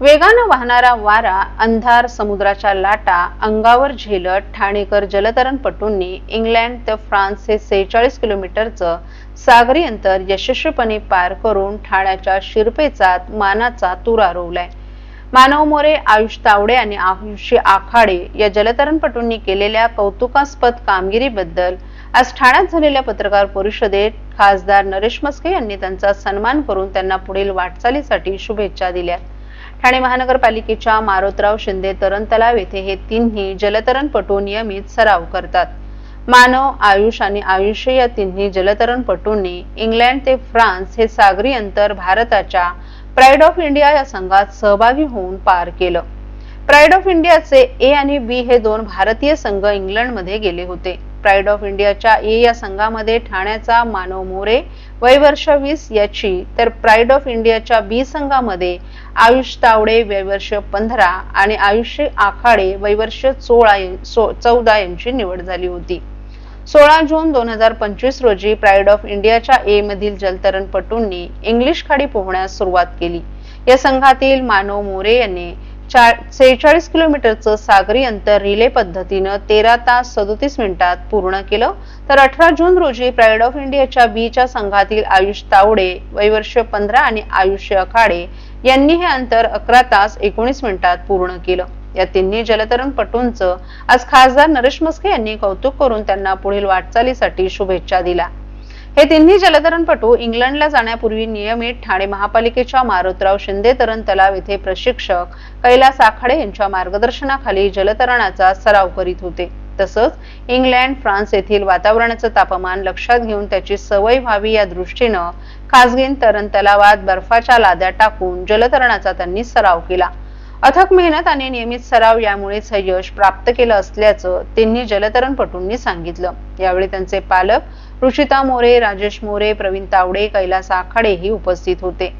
वेगानं वाहणारा वारा अंधार समुद्राच्या लाटा अंगावर झेलत ठाणेकर जलतरणपटूंनी इंग्लंड ते फ्रान्स हे सेहेचाळीस किलोमीटरचं सागरी अंतर यशस्वीपणे पार करून ठाण्याच्या शिरपेचात मानाचा तूर आरवलाय. मानव मोरे आयुष तावडे आणि आयुषी आखाडे या जलतरणपटूंनी केलेल्या कौतुकास्पद कामगिरीबद्दल आज ठाण्यात झालेल्या पत्रकार परिषदेत खासदार नरेश मस्के यांनी त्यांचा सन्मान करून त्यांना पुढील वाटचालीसाठी शुभेच्छा दिल्या. ठाणे महानगरपालिकेच्या मारोतराव शिंदे तरण तलाव येथे हे तिन्ही जलतरणपटू नियमित सराव करतात. मानव आयुष आणि आयुष्य या तिन्ही जलतरणपटूंनी इंग्लंड ते फ्रान्स हे सागरी अंतर भारताच्या प्राईड ऑफ इंडिया या संघात सहभागी होऊन पार केलं. प्राईड ऑफ इंडियाचे ए आणि बी हे दोन भारतीय संघ इंग्लंडमध्ये गेले होते. प्राईड ऑफ इंडियाच्या ए या संघामध्ये ठाण्याचा मानव मोरे वय वर्ष वीस याची तर प्राईड ऑफ इंडियाच्या बी संघामध्ये आयुष तावडे वय वर्ष पंधरा आणि आयुष्य आखाडे वय वर्ष सोळा चौदा यांची निवड झाली होती. सोळा जून दोन हजार पंचवीस रोजी प्राईड ऑफ इंडियाच्या ए मधील जलतरणपटूंनी इंग्लिश खाडी पोहण्यास सुरुवात केली. या संघातील मानव मोरे यांनी सेहेचाळीस किलोमीटरचं सागरी अंतर रिले पद्धतीनं तेरा तास सदोतीस मिनिटात पूर्ण केलं. तर अठरा जून रोजी प्राईड ऑफ इंडियाच्या बीच्या संघातील आयुष तावडे वैवर्ष पंधरा आणि आयुष्य अखाडे यांनी हे अंतर अकरा तास एकोणीस मिनिटात पूर्ण केलं. या तिन्ही जलतरणपटूंचं आज खासदार नरेश मस्के यांनी कौतुक करून त्यांना पुढील वाटचालीसाठी शुभेच्छा दिल्या. हे तिन्ही जलतरणपटू इंग्लंडला जाण्यापूर्वी नियमित ठाणे महापालिकेच्या मारुतराव शिंदे तरण तलाव येथे प्रशिक्षक कैलास आखाडे यांच्या मार्गदर्शनाखाली जलतरणाचा सराव करीत होते. तसंच इंग्लंड फ्रान्स येथील वातावरणाचं तापमान लक्षात घेऊन त्याची सवय व्हावी या दृष्टीनं खासगी तरण तलावात बर्फाच्या लाद्या टाकून जलतरणाचा त्यांनी सराव केला. अथक मेहनत आणि नियमित सराव यामुळेच हे यश प्राप्त केलं असल्याचं तिन्ही जलतरणपटूंनी सांगितलं. यावेळी त्यांचे पालक ऋषिता मोरे राजेश मोरे प्रवीण तावडे कैलास आखाडेही उपस्थित होते.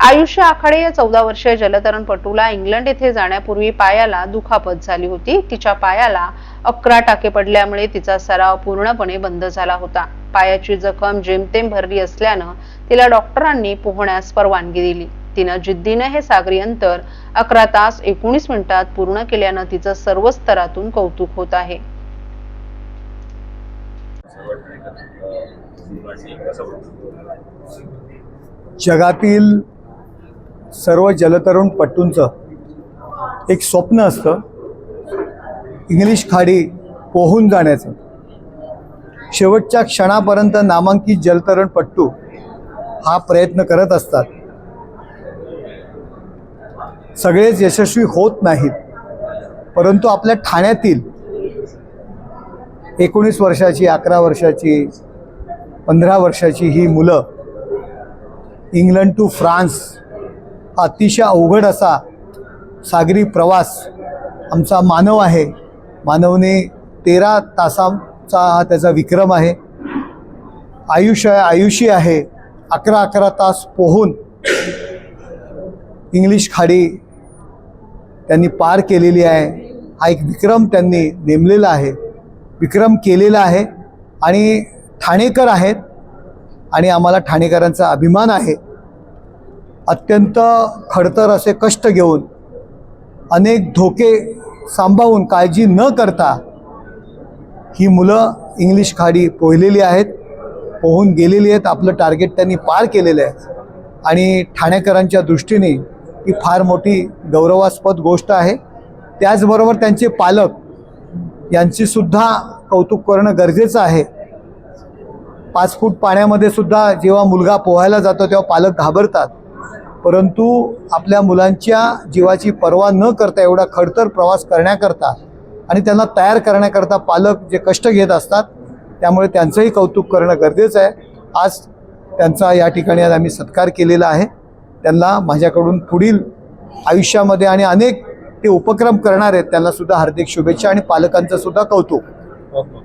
आयुष्य आखाडे या चौदा वर्षीय जलतरणपटूला इंग्लंड येथे जाण्यापूर्वी पायाला दुखापत झाली होती. तिच्या पायाला अकरा टाके पडल्यामुळे तिचा सराव पूर्णपणे बंद झाला होता. पायाची जखम जेमतेम भरली असल्यानं तिला डॉक्टरांनी पोहण्यास परवानगी दिली. तिनं जिद्दीनं हे सागरी अंतर अकरा तास एकोणीस मिनिटात पूर्ण केल्यानं तिचं सर्व स्तरातून कौतुक होत आहे. जगातील सर्व जलतरुण पट्टूंचं एक स्वप्न असतं इंग्लिश खाडी पोहून जाण्याचं. शेवटच्या क्षणापर्यंत नामांकित जलतरणपट्टू हा प्रयत्न करत असतात. सगळेच यशस्वी होत नाहीत. परंतु आपल्या ठाण्यातील एकोणीस वर्षाची अकरा वर्षाची पंधरा वर्षाची ही मुलं इंग्लंड टू फ्रान्स अतिशय अवघड असा सागरी प्रवास आमचा मानव आहे. मानवने तेरा तासांचा हा त्याचा विक्रम आहे. आयुष्य आयुषी आहे. अकरा अकरा तास पोहून इंग्लिश खाडी त्यांनी पार केलेली आहे. हा एक विक्रम त्यांनी नेमलेला आहे. विक्रम केलेला आहे आणि ठाणेकर आहेत आणि आम्हाला ठाणेकरांचा अभिमान आहे. अत्यंत खडतर असे कष्ट घेऊन अनेक धोके सांभाळून काळजी न करता ही मुलं इंग्लिश खाडी पोहलेली आहेत पोहून गेलेली आहेत. आपलं टार्गेट त्यांनी पार केलेलं आहे. आणि ठाणेकरांच्या दृष्टीने ही फार मोठी गौरवास्पद गोष्ट आहे. त्याचबरोबर त्यांचे पालक यांची सुद्धा कौतुक करणं गरजेचं आहे. पाच फूट पाण्यामध्ये सुद्धा जेव्हा मुलगा पोहायला जातो तेव्हा पालक घाबरतात. परंतु आपल्या मुलांच्या जीवाची पर्वा न करता एवढा खडतर प्रवास करण्याकरता आणि त्यांना तयार करण्याकरता पालक जे कष्ट घेत असतात त्यामुळे त्यांचंही कौतुक करणं गरजेचं आहे. आज त्यांचा या ठिकाणी आज आम्ही सत्कार केलेला आहे. त्यांना माझ्याकडून पुढील आयुष्यामध्ये आणि अनेक ते उपक्रम करणार आहेत त्यांना सुद्धा हार्दिक शुभेच्छा आणि पालकांचं सुद्धा कौतुक. हो, हो.